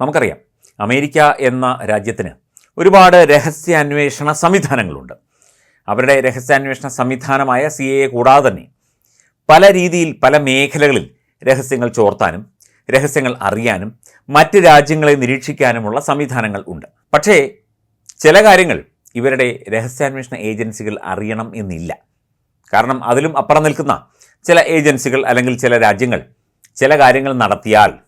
നമുക്കറിയാം. അമേരിക്ക എന്ന രാജ്യത്തിന് ഒരുപാട് രഹസ്യാന്വേഷണ സംവിധാനങ്ങളുണ്ട്. അവരുടെ രഹസ്യാന്വേഷണ സംവിധാനമായ സി എ കൂടാതെ തന്നെ പല രീതിയിൽ പല മേഖലകളിൽ രഹസ്യങ്ങൾ ചോർത്താനും രഹസ്യങ്ങൾ അറിയാനും മറ്റ് രാജ്യങ്ങളെ നിരീക്ഷിക്കാനുമുള്ള സംവിധാനങ്ങൾ ഉണ്ട്. പക്ഷേ ചില കാര്യങ്ങൾ ഇവരുടെ രഹസ്യാന്വേഷണ ഏജൻസികൾ അറിയണം എന്നില്ല. കാരണം അതിലും അപ്പുറം നിൽക്കുന്ന ചില ഏജൻസികൾ അല്ലെങ്കിൽ ചില രാജ്യങ്ങൾ ചില കാര്യങ്ങൾ നടത്തിയാൽ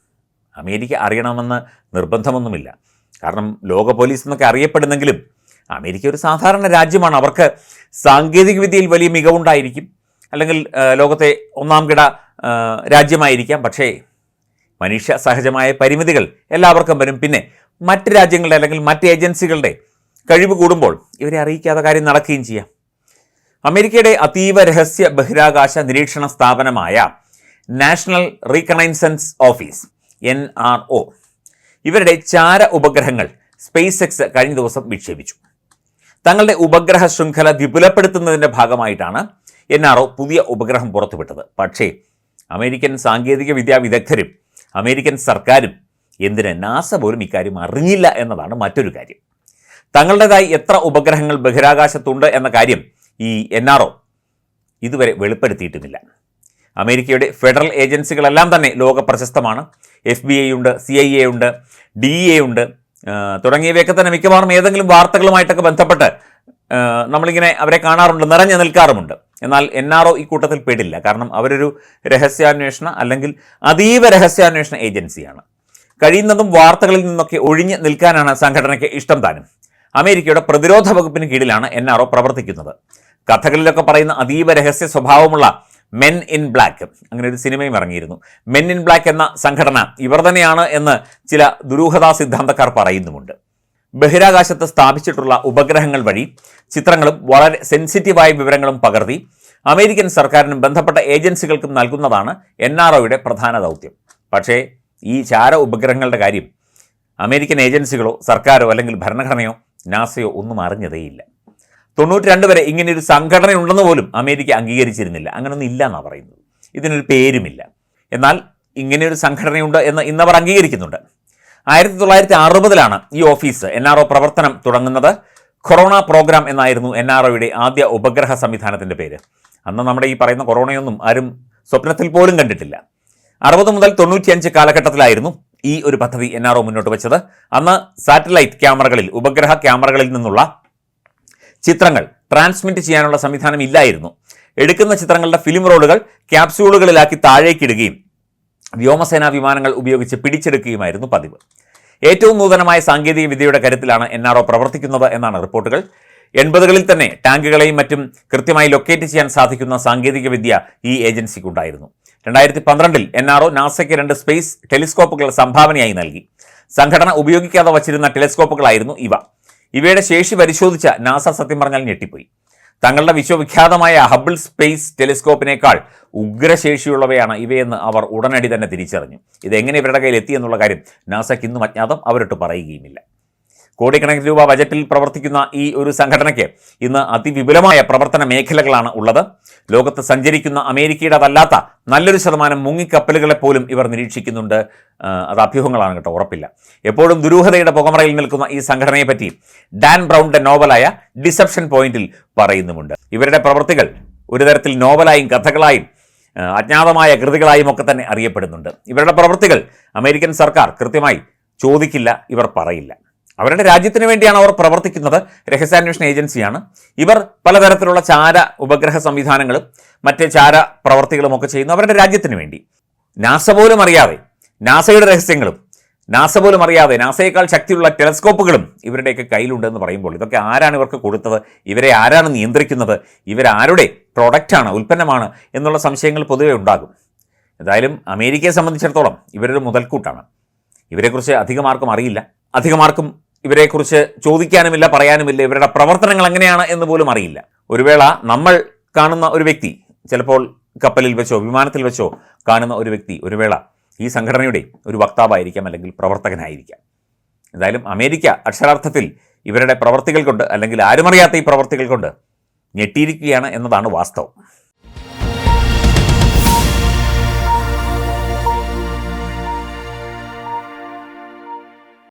അമേരിക്ക അറിയണമെന്ന് നിർബന്ധമൊന്നുമില്ല. കാരണം ലോക പോലീസ് എന്നൊക്കെ അറിയപ്പെടുന്നെങ്കിലും അമേരിക്ക ഒരു സാധാരണ രാജ്യമാണ്. അവർക്ക് സാങ്കേതികവിദ്യയിൽ വലിയ മികവുണ്ടായിരിക്കും. അല്ലെങ്കിൽ ലോകത്തെ ഒന്നാം കിട രാജ്യമായിരിക്കാം. പക്ഷേ മനുഷ്യ സഹജമായ പരിമിതികൾ എല്ലാവർക്കും വരും. പിന്നെ മറ്റ് രാജ്യങ്ങളുടെ അല്ലെങ്കിൽ മറ്റ് ഏജൻസികളുടെ കഴിവ് കൂടുമ്പോൾ ഇവരെ അറിയിക്കാതെ കാര്യം നടക്കുകയും ചെയ്യാം. അമേരിക്കയുടെ അതീവ രഹസ്യ ബഹിരാകാശ നിരീക്ഷണ സ്ഥാപനമായ national reconnaissance office N R O ഇവരുടെ ചാര ഉപഗ്രഹങ്ങൾ സ്പേസ് എക്സ് കഴിഞ്ഞ ദിവസം വിക്ഷേപിച്ചു. തങ്ങളുടെ ഉപഗ്രഹ ശൃംഖല വിപുലപ്പെടുത്തുന്നതിന്റെ ഭാഗമായിട്ടാണ് എൻ ആർ ഒ പുതിയ ഉപഗ്രഹം പുറത്തുവിട്ടത്. പക്ഷേ അമേരിക്കൻ സാങ്കേതിക വിദ്യാ വിദഗ്ധരും അമേരിക്കൻ സർക്കാരും എന്തിന് നാസ പോലും ഇക്കാര്യം അറിഞ്ഞില്ല എന്നതാണ് മറ്റൊരു കാര്യം. തങ്ങളുടേതായി എത്ര ഉപഗ്രഹങ്ങൾ ബഹിരാകാശത്തുണ്ട് എന്ന കാര്യം ഈ എൻ ആർ ഒ ഇതുവരെ വെളിപ്പെടുത്തിയിട്ടുമില്ല. അമേരിക്കയുടെ ഫെഡറൽ ഏജൻസികളെല്ലാം തന്നെ ലോക പ്രശസ്തമാണ്. എഫ് ബി ഐ ഉണ്ട് സി ഐ എ ഉണ്ട് ഡി എ ഉണ്ട്. തുടങ്ങിയവയൊക്കെ തന്നെ മിക്കവാറും ഏതെങ്കിലും വാർത്തകളുമായിട്ടൊക്കെ ബന്ധപ്പെട്ട് നമ്മളിങ്ങനെ അവരെ കാണാറുണ്ട് നിറഞ്ഞു നിൽക്കാറുമുണ്ട്. എന്നാൽ എൻ ആർ ഒ ഈ കൂട്ടത്തിൽ പെടില്ല. കാരണം അവരൊരു രഹസ്യാന്വേഷണ അല്ലെങ്കിൽ അതീവ രഹസ്യാന്വേഷണ ഏജൻസിയാണ്. കഴിയുന്നതും വാർത്തകളിൽ നിന്നൊക്കെ ഒഴിഞ്ഞ് നിൽക്കാനാണ് സംഘടനയ്ക്ക് ഇഷ്ടം താനും. അമേരിക്കയുടെ പ്രതിരോധ വകുപ്പിന് കീഴിലാണ് എൻ ആർ ഒ പ്രവർത്തിക്കുന്നത്. കഥകളിലൊക്കെ പറയുന്ന അതീവ രഹസ്യ സ്വഭാവമുള്ള മെൻ ഇൻ ബ്ലാക്ക് അങ്ങനെ ഒരു സിനിമയും ഇറങ്ങിയിരുന്നു. മെൻ ഇൻ ബ്ലാക്ക് എന്ന സംഘടന ഇവർ തന്നെയാണ് എന്ന് ചില ദുരൂഹതാ സിദ്ധാന്തക്കാർ പറയുന്നുമുണ്ട്. ബഹിരാകാശത്ത് സ്ഥാപിച്ചിട്ടുള്ള ഉപഗ്രഹങ്ങൾ വഴി ചിത്രങ്ങളും വളരെ സെൻസിറ്റീവായ വിവരങ്ങളും പകർത്തി അമേരിക്കൻ സർക്കാരിനും ബന്ധപ്പെട്ട ഏജൻസികൾക്കും നൽകുന്നതാണ് എൻ ആർ ഒയുടെ പ്രധാന ദൗത്യം. പക്ഷേ ഈ ചാര ഉപഗ്രഹങ്ങളുടെ കാര്യം അമേരിക്കൻ ഏജൻസികളോ സർക്കാരോ അല്ലെങ്കിൽ ഭരണഘടനയോ നാസയോ ഒന്നും അറിഞ്ഞതേയില്ല. തൊണ്ണൂറ്റി രണ്ട് വരെ ഒരു സംഘടന ഉണ്ടെന്ന് പോലും അമേരിക്ക അംഗീകരിച്ചിരുന്നില്ല. അങ്ങനൊന്നും ഇല്ല എന്നാണ് പറയുന്നത്. ഇതിനൊരു പേരുമില്ല. എന്നാൽ ഇങ്ങനെ ഒരു സംഘടനയുണ്ട് എന്ന് ഇന്നവർ അംഗീകരിക്കുന്നുണ്ട്. ആയിരത്തി തൊള്ളായിരത്തി അറുപതിലാണ് ഈ ഓഫീസ് എൻ ആർ ഒ പ്രവർത്തനം തുടങ്ങുന്നത്. കൊറോണ പ്രോഗ്രാം എന്നായിരുന്നു എൻ ആർ ഒയുടെ ആദ്യ ഉപഗ്രഹ സംവിധാനത്തിന്റെ പേര്. അന്ന് നമ്മുടെ ഈ പറയുന്ന കൊറോണയൊന്നും ആരും സ്വപ്നത്തിൽ പോലും കണ്ടിട്ടില്ല. അറുപത് മുതൽ തൊണ്ണൂറ്റിയഞ്ച് കാലഘട്ടത്തിലായിരുന്നു ഈ ഒരു പദ്ധതി എൻ ആർ ഒ മുന്നോട്ട് വെച്ചത്. അന്ന് സാറ്റലൈറ്റ് ക്യാമറകളിൽ ഉപഗ്രഹ ക്യാമറകളിൽ നിന്നുള്ള ചിത്രങ്ങൾ ട്രാൻസ്മിറ്റ് ചെയ്യാനുള്ള സംവിധാനം ഇല്ലായിരുന്നു. എടുക്കുന്ന ചിത്രങ്ങളുടെ ഫിലിം റോളുകൾ ക്യാപ്സ്യൂളുകളിലാക്കി താഴേക്കിടുകയും വ്യോമസേനാ വിമാനങ്ങൾ ഉപയോഗിച്ച് പിടിച്ചെടുക്കുകയുമായിരുന്നു പതിവ്. ഏറ്റവും നൂതനമായ സാങ്കേതിക വിദ്യയുടെ കരുത്തിലാണ് എൻ ആർ ഒ പ്രവർത്തിക്കുന്നത് എന്നാണ് റിപ്പോർട്ടുകൾ. എൺപതുകളിൽ തന്നെ ടാങ്കുകളെയും മറ്റും കൃത്യമായി ലൊക്കേറ്റ് ചെയ്യാൻ സാധിക്കുന്ന സാങ്കേതിക വിദ്യ ഈ ഏജൻസിക്കുണ്ടായിരുന്നു. രണ്ടായിരത്തി പന്ത്രണ്ടിൽ എൻ ആർ ഒ നാസയ്ക്ക് രണ്ട് സ്പേസ് ടെലിസ്കോപ്പുകൾ സംഭാവനയായി നൽകി. സംഘടന ഉപയോഗിക്കാതെ വച്ചിരുന്ന ടെലിസ്കോപ്പുകളായിരുന്നു ഇവ. ഇവയുടെ ശേഷി പരിശോധിച്ച നാസ സത്യം പറഞ്ഞാൽ ഞെട്ടിപ്പോയി. തങ്ങളുടെ വിശ്വവിഖ്യാതമായ ഹബിൾ സ്പേസ് ടെലിസ്കോപ്പിനേക്കാൾ ഉഗ്രശേഷിയുള്ളവയാണ് ഇവയെന്ന് അവർ ഉടനടി തന്നെ തിരിച്ചറിഞ്ഞു. ഇതെങ്ങനെ ഇവരുടെ കയ്യിൽ എത്തി എന്നുള്ള കാര്യം നാസയ്ക്ക് ഇന്നും അജ്ഞാതം അവരിട്ട് പറയുകയുമില്ല. കോടിക്കണക്കിന് രൂപ ബജറ്റിൽ പ്രവർത്തിക്കുന്ന ഈ ഒരു സംഘടനയ്ക്ക് ഇന്ന് അതിവിപുലമായ പ്രവർത്തന മേഖലകളാണ് ഉള്ളത്. ലോകത്ത് സഞ്ചരിക്കുന്ന അമേരിക്കയുടേതല്ലാത്ത നല്ലൊരു ശതമാനം മുങ്ങിക്കപ്പലുകളെ പോലും ഇവർ നിരീക്ഷിക്കുന്നുണ്ട്. അത് അഭ്യൂഹങ്ങളാണ് കേട്ടോ ഉറപ്പില്ല. എപ്പോഴും ദുരൂഹതയുടെ പുകമറയിൽ നിൽക്കുന്ന ഈ സംഘടനയെപ്പറ്റി ഡാൻ ബ്രൗണിന്റെ നോവലായ ഡിസെപ്ഷൻ പോയിന്റിൽ പറയുന്നുമുണ്ട്. ഇവരുടെ പ്രവൃത്തികൾ ഒരു തരത്തിൽ നോവലായും കഥകളായും അജ്ഞാതമായ കൃതികളായും ഒക്കെ തന്നെ അറിയപ്പെടുന്നുണ്ട്. ഇവരുടെ പ്രവൃത്തികൾ അമേരിക്കൻ സർക്കാർ കൃത്യമായി ചോദിക്കില്ല ഇവർ പറയില്ല. അവരുടെ രാജ്യത്തിന് വേണ്ടിയാണ് അവർ പ്രവർത്തിക്കുന്നത്. രഹസ്യാന്വേഷണ ഏജൻസിയാണ്. ഇവർ പലതരത്തിലുള്ള ചാര ഉപഗ്രഹ സംവിധാനങ്ങളും മറ്റ് ചാര പ്രവർത്തികളും ഒക്കെ ചെയ്യുന്നു അവരുടെ രാജ്യത്തിന് വേണ്ടി. നാസ പോലും അറിയാതെ നാസയുടെ രഹസ്യങ്ങളും നാസ പോലും അറിയാതെ നാസയേക്കാൾ ശക്തിയുള്ള ടെലസ്കോപ്പുകളും ഇവരുടെയൊക്കെ കയ്യിലുണ്ടെന്ന് പറയുമ്പോൾ ഇതൊക്കെ ആരാണ് ഇവർക്ക് കൊടുത്തത്? ഇവരെ ആരാണ് നിയന്ത്രിക്കുന്നത്? ഇവരാരുടെ പ്രൊഡക്റ്റാണ് ഉൽപ്പന്നമാണ് എന്നുള്ള സംശയങ്ങൾ പൊതുവെ ഉണ്ടാകും. എന്തായാലും അമേരിക്കയെ സംബന്ധിച്ചിടത്തോളം ഇവരൊരു മുതൽക്കൂട്ടാണ്. ഇവരെക്കുറിച്ച് അധികമാർക്കും അറിയില്ല. അധികമാർക്കും ഇവരെക്കുറിച്ച് ചോദിക്കാനുമില്ല പറയാനുമില്ല. ഇവരുടെ പ്രവർത്തനങ്ങൾ എങ്ങനെയാണ് എന്ന് പോലും അറിയില്ല. ഒരു വേള നമ്മൾ കാണുന്ന ഒരു വ്യക്തി ചിലപ്പോൾ കപ്പലിൽ വെച്ചോ വിമാനത്തിൽ വെച്ചോ കാണുന്ന ഒരു വ്യക്തി ഒരു വേള ഈ സംഘടനയുടെ ഒരു വക്താവായിരിക്കാം അല്ലെങ്കിൽ പ്രവർത്തകനായിരിക്കാം. എന്തായാലും അമേരിക്ക അക്ഷരാർത്ഥത്തിൽ ഇവരുടെ പ്രവർത്തികൾ കൊണ്ട് അല്ലെങ്കിൽ ആരുമറിയാത്ത ഈ പ്രവർത്തികൾ കൊണ്ട് ഞെട്ടിയിരിക്കുകയാണ് എന്നതാണ് വാസ്തവം.